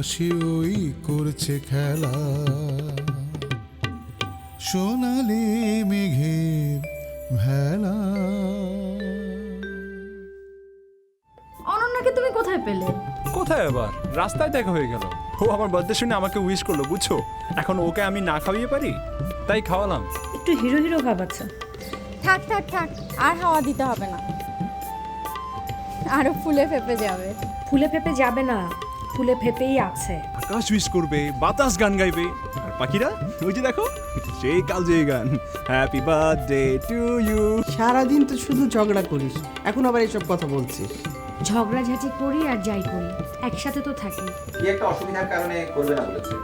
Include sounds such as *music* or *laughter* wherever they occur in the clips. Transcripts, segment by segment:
আকাশে ওই করছে খেলা। সোনালি মেঘের ভেলা। অনন্যাকে তুমি কোথায় পেলে? কোথায় আবার রাস্তায় দেখা হয়ে গেল। ও আমার বার্থডে শুনে আমাকে উইশ করল বুঝছ? এখন ওকে আমি না খাওয়িয়ে পারি? তাই খাওয়ালাম। একটু হিরো হিরো ভাবাচ্ছে থাক থাক থাক আর হাওয়া দিতে হবে না। আরও ফুলে ফেপে যাবে। ফুলে ফেপে যাবে না। ফুলে ফেপেই আছে। আকাশ উইশ করবে বাতাস গান গাইবে। আর পাখিরা ওই যে দেখো সেই কাল যে গান। হ্যাপি বার্থডে টু ইউ সারাদিন তো শুধু ঝগড়া করিস এখন আবার এইসব কথা বলছিস। ঝগড়াঝাটি করি আর যাই করি একসাথে তো থাকি। কি একটা অসুবিধার কারণে করবে না বলেছে?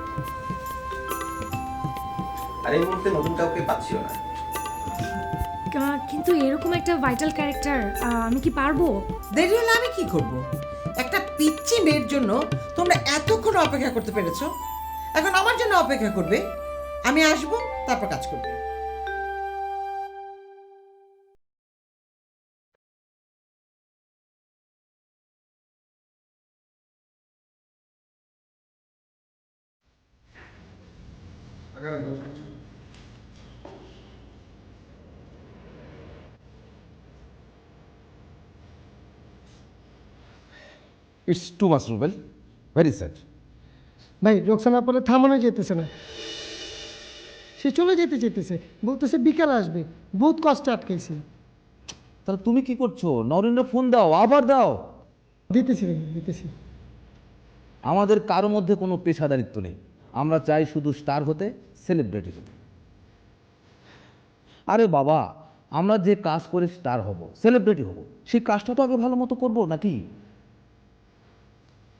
আর এই মুহূর্তে নতুন কাউকে পাচ্ছিও না। কিন্তু এরকম একটা ভাইটাল ক্যারেক্টার আমি কি পারব? দেরি হলে আমি কি করব? মেয়ের জন্য তোমরা এতক্ষণ অপেক্ষা করতে পেরেছ? এখন আমার জন্য অপেক্ষা করবে। আমি আসব, তারপর কাজ করবে। It's too much Rubel very sad ভাই রোকসানা পরে থামানো যেতেছে না। সে চলে যেতে যেতেছে। বলতেছে বিকালে আসবে। বহুত কষ্টে আটকেছি তাহলে তুমি কি করছ? নরেন্দ্র ফোন দাও আবার দাও। দিতেছি ভাই দিতেছি। আমাদের কারও মধ্যে কোনো পেশাদারিত্ব নেই। আমরা চাই শুধু স্টার হতে সেলিব্রিটি হতে। আরে বাবা আমরা যে কাজ করে স্টার হব সেলিব্রিটি হব সেই কাজটা তো আগে ভালো মতো করব নাকি?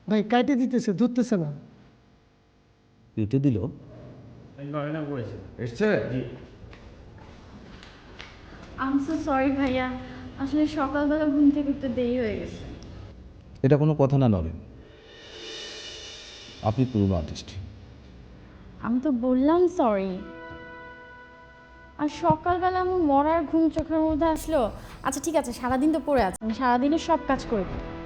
ভাই কাইটে দিতেছে ধরতেছে না। কেটে দিল? এসছে? আম সো সরি ভাইয়া। আসলে সকালবেলা ঘুম থেকে একটু দেরি হয়ে গেছে। এটা কোনো কথা না নরেন। আপনি পুরনো আর্টিস্ট। আমি তো বললাম সরি আর সকালবেলা আমার মরার ঘুম চোখের মধ্যে আসলো। আচ্ছা ঠিক আছে সারাদিন তো পড়ে আছে। আমি সারাদিনের সব কাজ করে দিই।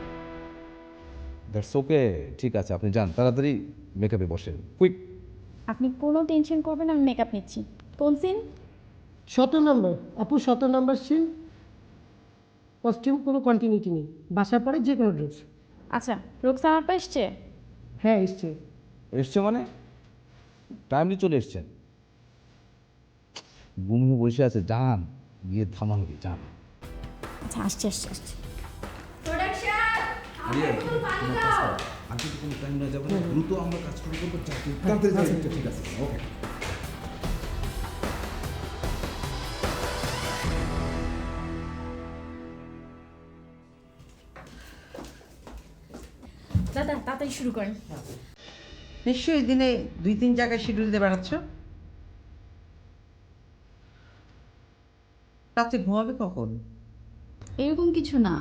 দ্যাটস ওকে ঠিক আছে আপনি যান তাড়াতাড়ি মেকআপে বসেন। কুইক আপনি কোনো টেনশন করবেন আমি মেকআপ নিচ্ছি। কোন সিন শত নম্বর আপু শত নম্বর সিন কস্টিউম কোনো কন্টিনিউটি নেই। বাসার পরে যে কোনো ড্রেস আচ্ছা রোকসানা আপা এসছে? হ্যাঁ এসছে। এসছে মানে? টাইমলি চলে এসছেন। গুমু বসে আছে যান। গিয়ে থামান গিয়ে যান। আচ্ছা আসছে আসছে আসছে। তো কোনো টাইম না যাবে না দ্রুত আমরা কাজ শুরু করব তাড়াতাড়ি ঠিক আছে ওকে। দাদা তাড়াতাড়ি শুরু করেন। নিশ্চয়ই দিনে দুই তিন জায়গায় শিডিউল দিয়ে বেড়াচ্ছ? রাতে ঘুমাবে কখন? এরকম কিছু না।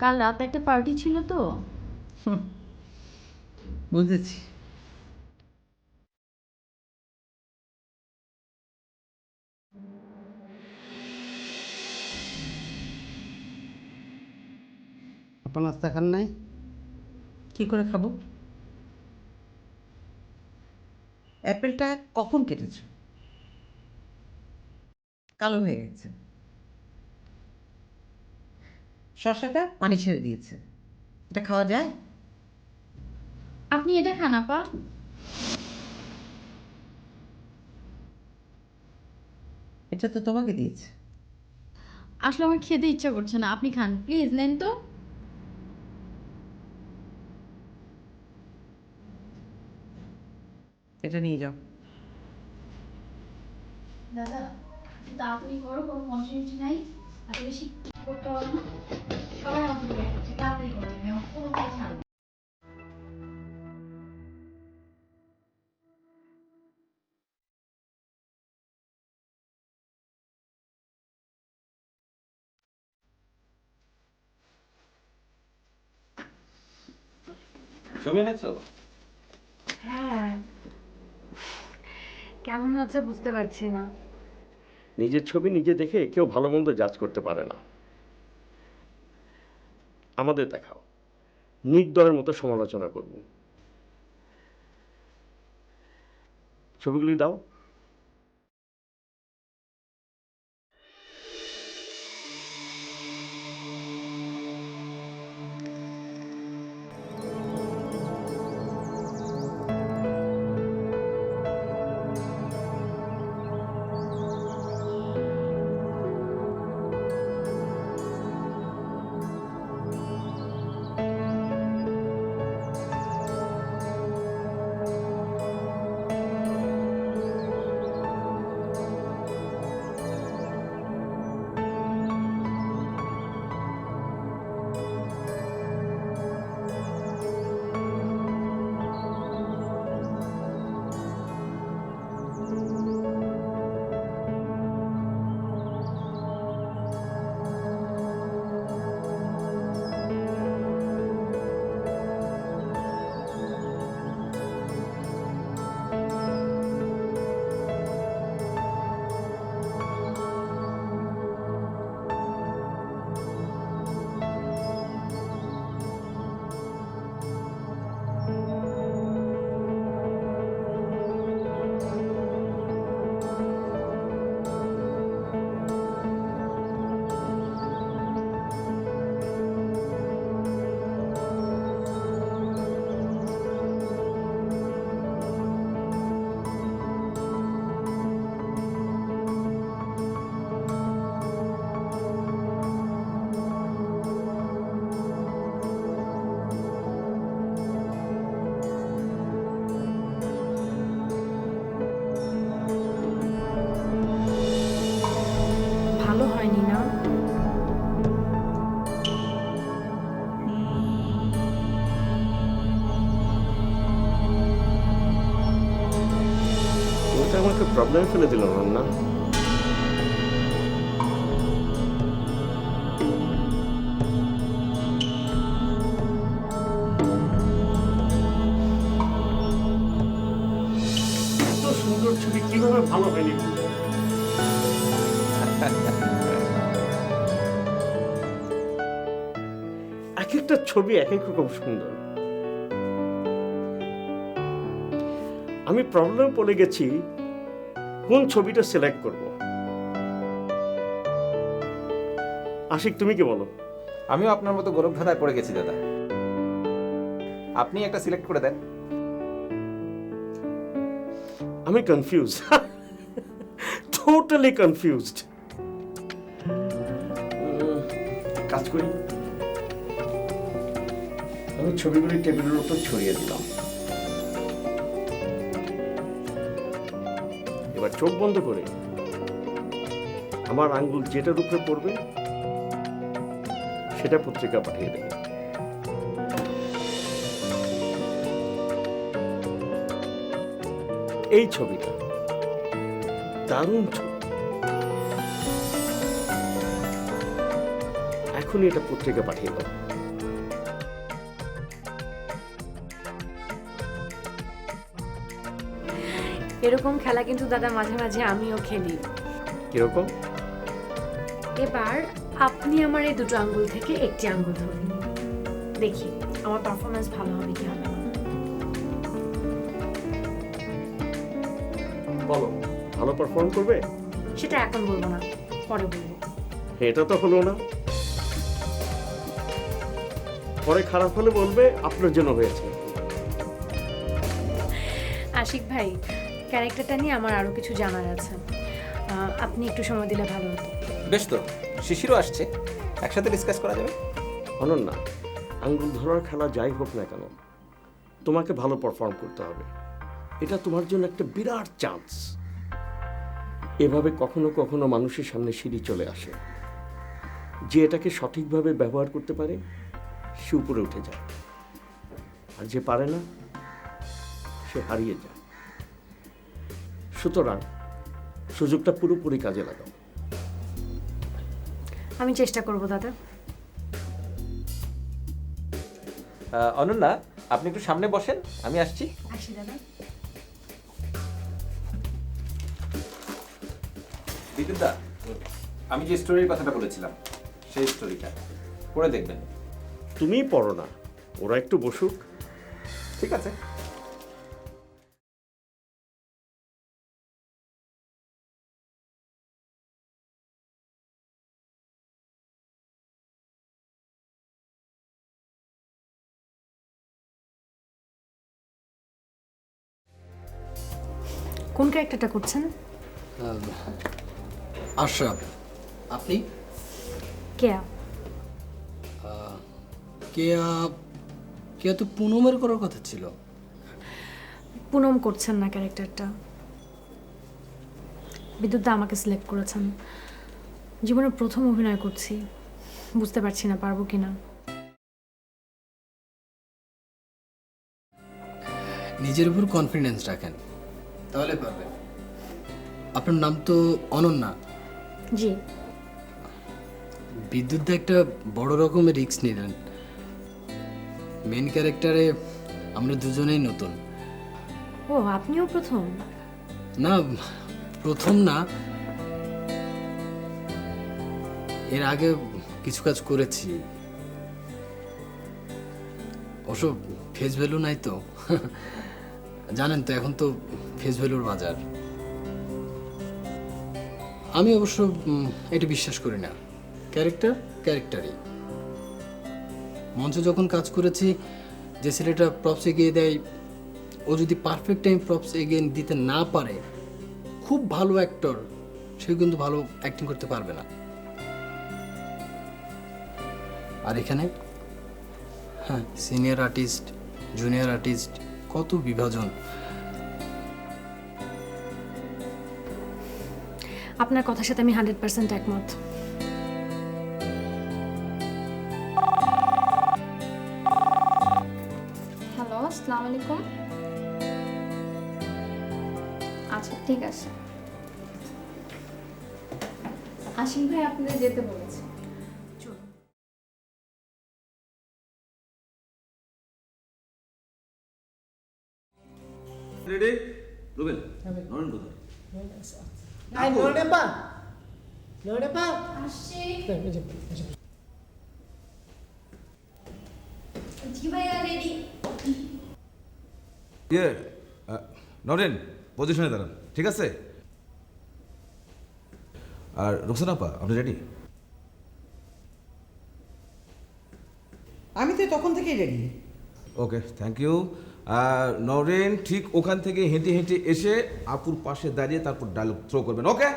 কাল রাতে একটা পার্টি ছিল তো। বুঝেছি। আপনার নাস্তা খান নাই? কি করে খাব? অ্যাপেলটা কখন কেটেছো? কালো হয়ে গেছে। শসাটা পানি ছেড়ে দিয়েছে। এটা খাওয়া যায়? আপনি এটা খান আপা। এটা তো তোমাকে দিয়েছে। আসলে আমার খেতে ইচ্ছা করছে না আপনি খান। প্লিজ নেন তো। এটা নিয়ে যাও। দাদা তাড়াতাড়ি করো কোনো কন্টিনিউটি নাই এত বেশি 그것도 샤워하는 게 직감이거든요. 호흡이 잘. জমিনেছো কেমন আছে বুঝতে পারছি না নিজের ছবি নিজে দেখে কেউ ভালো মন্দ জাজ করতে পারে না আমাদের দেখাও। নির্দয়ের মতো সমালোচনা করব। ছবিগুলি দাও। প্রবলেমে ফেলে দিল না এত সুন্দর ছবি কীভাবে ভালো হয়নি? এক একটা ছবি এক এক রকম সুন্দর। আমি প্রবলেম পড়ে গেছি কোন ছবিটা সিলেক্ট করব? আশিক তুমি কি বলো? আমিও আপনার মতো গোলক ধাঁধায় পড়ে গেছি দাদা। আপনি একটা সিলেক্ট করে দেন। আমি কনফিউজ টোটালি কনফিউজড কাজ করি। আমি ছবিগুলি টেবিলের উপর ছড়িয়ে দিলাম। চোখ বন্ধ করে আমার আঙ্গুল যেটার উপরে পড়বে, সেটা পত্রিকা পাঠিয়ে দেবে। এই ছবিটা দারুণ ছবি। এখনই এটা পত্রিকা পাঠিয়ে দাও। এরকম খেলা কিন্তু দাদা মাঝে মাঝে আমিও খেলি। কীরকম? এবার আপনি আমার এই দুটো আঙ্গুল থেকে একটি আঙ্গুল ধরুন। দেখি আমার পারফরমেন্স ভালো হবে কি হবে বলো ভালো পারফর্ম করবে? সেটা এখন বলব না পরে বলব। এটা তো হলো না। পরে খারাপ হলে বলবে আপনার জন্য হয়েছে। আশিক ভাই ক্যারেক্টারটা নিয়ে আমার আরও কিছু জানার আছে। আপনি একটু সময় দিলে ভালো হতো। বেশ তো শিশিরও আসছে। একসাথে ডিসকাস করা যাবে? অনন্যা আঙ্গুল ধরার খেলা যাই হোক না কেন তোমাকে ভালো পারফর্ম করতে হবে। এটা তোমার জন্য একটা বিরাট চান্স এভাবে কখনো কখনো মানুষের সামনে সিঁড়ি চলে আসে। যে এটাকে সঠিকভাবে ব্যবহার করতে পারে সে উপরে উঠে যায়। আর যে পারে না সে হারিয়ে যায়। সুতরাং সুযোগটা পুরোপুরি কাজে লাগাও। আমি চেষ্টা করব দাদা। অনন্যা আপনি একটু সামনে বসেন আমি আসছি। আসি দাদা। বিদ্যুৎদা আমি যে স্টোরির কথাটা বলেছিলাম সেই স্টোরিটা পড়ে দেখবেন। তুমিই পড়ো না ওরা একটু বসুক। ঠিক আছে। কোন ক্যারেক্টারটা করছেন? আশরাফ। আপনি? কেয়া। কেয়া কেয়া তো পুনমের করার কথা ছিল। পুনম করছেন না ক্যারেক্টারটা বিদ্যুৎ দা আমাকে সিলেক্ট করেছেন। জীবনে প্রথম অভিনয় করছি। বুঝতে পারছি না পারব কি না নিজের উপর কনফিডেন্স রাখেন। তাহলে পারবেন আপনার নাম তো অনন্যা। জি। বিদ্যুৎ একটা বড় রকমের রিস্ক নিলেন। মেন ক্যারেক্টারে আমরা দুজনেই নতুন। ও আপনিও প্রথম? না প্রথম না। এর আগে কিছু কাজ করেছি। অবশ্য ফেস ভ্যালু নাই তো। জানেন তো, এখন তো ফেস ভ্যালুর বাজার। আমি অবশ্য এটা বিশ্বাস করি না। ক্যারেক্টার, ক্যারেক্টারই। মঞ্চে যখন কাজ করেছি, যে ছেলেটা প্রপস এগিয়ে দেয়, ও যদি পারফেক্ট টাইম প্রপস এগিয়ে দিতে না পারে, খুব ভালো অ্যাক্টর সে কিন্তু ভালো অ্যাক্টিং করতে পারবে না। আর এখানে? হ্যাঁ সিনিয়র আর্টিস্ট জুনিয়র আর্টিস্ট কত বিভাজন? আপনার কথার সাথে আমি হান্ড্রেড পার্সেন্ট একমত। হ্যালো আসসালামু আলাইকুম। আচ্ছা ঠিক আছে। আশিক ভাই আপনাদের যেতে বলেছে ইয়ে নরেন পজিশনে দাঁড়ান ঠিক আছে? আর রোকসানাপা আপনি রেডি আমি তো তখন থেকেই রেডি ওকে থ্যাংক ইউ আর নরেন ঠিক ওখান থেকে হেঁটে হেঁটে এসে আপুর পাশে দাঁড়িয়ে তারপর ডায়লগ থ্রো করবেন ওকে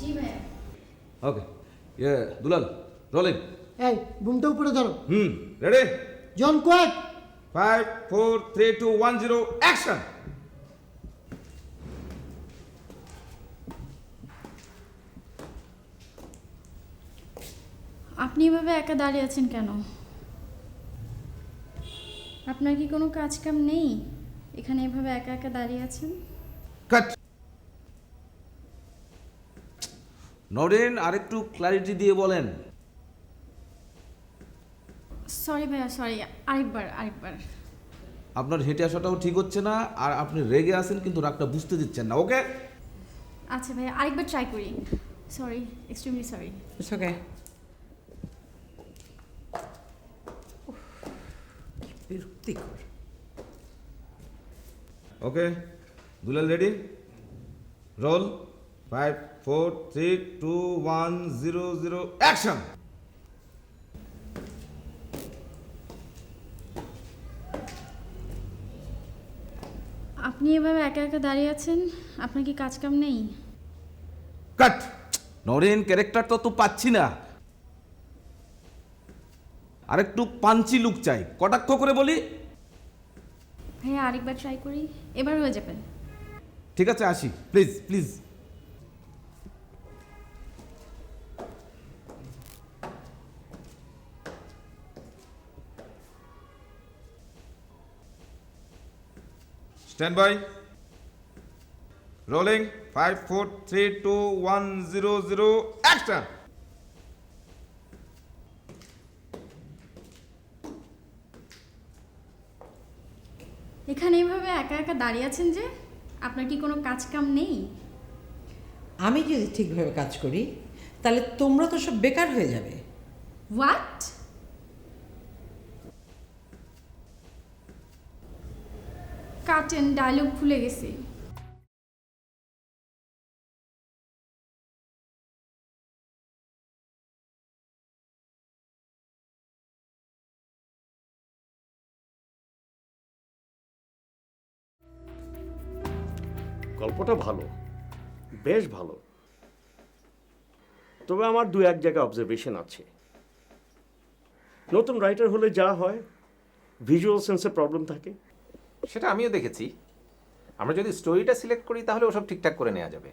জি ওকে ইয়ে দুলাল রোলিং এই বুমটা উপরে ধরো হুম রেডি জন quack five four three two one zero action আপনি এভাবে একা দাঁড়িয়ে আছেন কেন? আপনার কি কোনো কাজ কাম নেই? এখানে এভাবে একা একা দাঁড়িয়ে আছেন? কাট নরেন আরেকটু ক্ল্যারিটি দিয়ে বলেন। সরি ভাইয়া সরি আরেকবার আরেকবার। আপনার হেঁটে আসাটাও ঠিক হচ্ছে না আর আপনি রেগে আছেন কিন্তু রাগটা বুঝতে দিচ্ছেন না ওকে? আচ্ছা ভাইয়া আরেকবার ট্রাই করি। Sorry extremely sorry it's okay বিরক্তিকর। Okay Dulal ready? Roll five four three two one zero zero action আপনি এভাবে একা একা দাঁড়িয়ে আছেন? আপনার কি কাজ কাম নেই? কাট নরেন ক্যারেক্টারটা তো পাচ্ছি না। আরেকটু পাঞ্চি লুক চাই। কটাক্ষ করে বলি? ভাইয়া আরেকবার ট্রাই করি। এবার হয়ে যাবে। ঠিক আছে আসি। Please please stand by rolling five four three two one zero zero action এখানে এইভাবে একা একা দাঁড়িয়ে আছেন যে আপনার কি কোনো কাজ কাম নেই? আমি যদি ঠিকভাবে কাজ করি তাহলে তোমরা তো সব বেকার হয়ে যাবে। হোয়াট কাটেন ডায়লগ ভুলে গেছি। গল্পটা ভালো, বেশ ভালো। তবে আমার দু এক জায়গায় অবজারভেশন আছে। নতুন রাইটার হলে যা হয় ভিজুয়াল সেন্সে প্রবলেম থাকে। সেটা আমিও দেখেছি। আমরা যদি স্টোরিটা সিলেক্ট করি তাহলে ওসব ঠিকঠাক করে নেওয়া যাবে।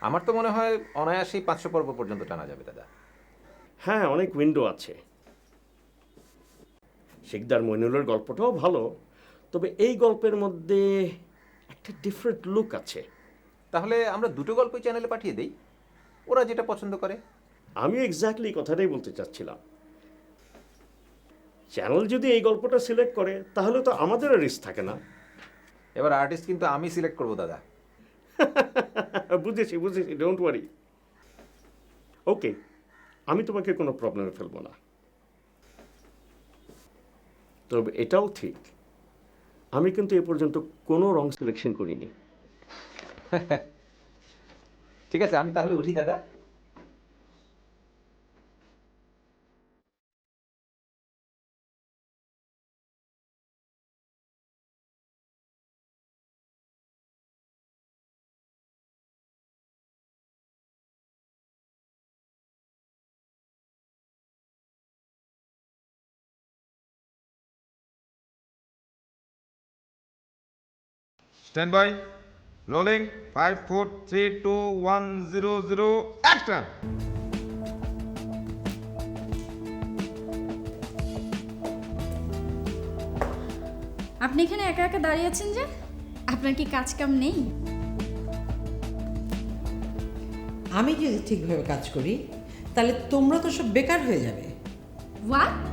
আমার তো মনে হয় অনায়াসেই পাঁচশো পর্ব পর্যন্ত টানা যাবে দাদা। হ্যাঁ অনেক উইন্ডো আছে। শিকদার মইনুলের গল্পটাও ভালো তবে এই গল্পের মধ্যে একটা ডিফারেন্ট লুক আছে। তাহলে আমরা দুটো গল্পই চ্যানেলে পাঠিয়ে দেই। ওরা যেটা পছন্দ করে। আমি এক্স্যাক্টলি কথাটাই বলতে চাচ্ছিলাম। চ্যানেল যদি এই গল্পটা সিলেক্ট করে তাহলে তো আমাদের রিস্ক থাকে না। এবার আর্টিস্ট কিন্তু আমি সিলেক্ট করব দাদা। *laughs* বুঝেছি বুঝেছি ডোন্ট ওয়ারি ওকে আমি তোমাকে কোনো প্রবলেমে ফেলব না। তবে এটাও ঠিক আমি কিন্তু এ পর্যন্ত কোনো রং সিলেকশন করিনি। *laughs* ঠিক আছে আমি তাহলে উঠি দাদা। Stand by rolling five four three two one zero zero action আপনি এখানে একা একা দাঁড়িয়ে আছেন যে? আপনার কি কাজ কাম নেই? আমি যদি ঠিকভাবে কাজ করি তাহলে তোমরা তো সব বেকার হয়ে যাবে। হোয়াট